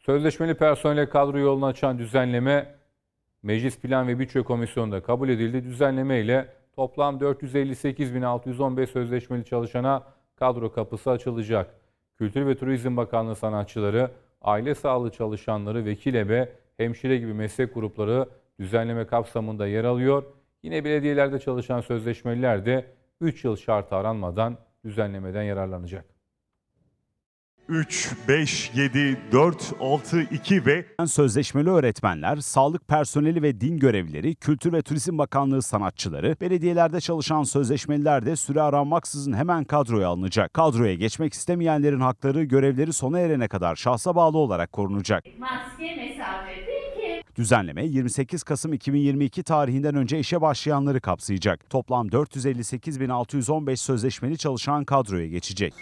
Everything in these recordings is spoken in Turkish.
Sözleşmeli personel kadro yolunu açan düzenleme Meclis Plan ve Bütçe Komisyonu'nda kabul edildi. Düzenleme ile toplam 458.615 sözleşmeli çalışana kadro kapısı açılacak. Kültür ve Turizm Bakanlığı sanatçıları, aile sağlığı çalışanları, vekil ebe, hemşire gibi meslek grupları düzenleme kapsamında yer alıyor. Yine belediyelerde çalışan sözleşmeliler de 3 yıl şartı aranmadan düzenlemeden yararlanacak. 3, 5, 7, 4, 6, 2 ve Sözleşmeli öğretmenler, sağlık personeli ve din görevlileri, Kültür ve Turizm Bakanlığı sanatçıları, belediyelerde çalışan sözleşmeliler de süre aranmaksızın hemen kadroya alınacak. Kadroya geçmek istemeyenlerin hakları görevleri sona erene kadar şahsa bağlı olarak korunacak. maske, mesafe. Düzenleme 28 Kasım 2022 tarihinden önce işe başlayanları kapsayacak. Toplam 458.615 sözleşmeli çalışan kadroya geçecek.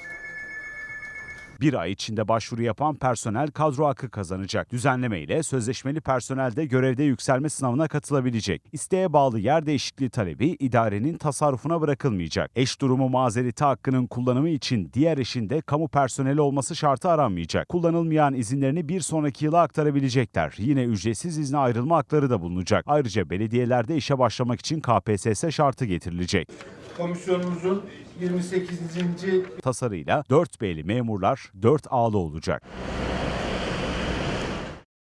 Bir ay içinde başvuru yapan personel kadro hakkı kazanacak. Düzenleme ile sözleşmeli personel de görevde yükselme sınavına katılabilecek. İsteğe bağlı yer değişikliği talebi idarenin tasarrufuna bırakılmayacak. Eş durumu mazereti hakkının kullanımı için diğer eşin de kamu personeli olması şartı aranmayacak. Kullanılmayan izinlerini bir sonraki yıla aktarabilecekler. Yine ücretsiz izne ayrılma hakları da bulunacak. Ayrıca belediyelerde işe başlamak için KPSS şartı getirilecek. Komisyonumuzun 28. Tasarıyla 4 B'li memurlar 4 A'lı olacak.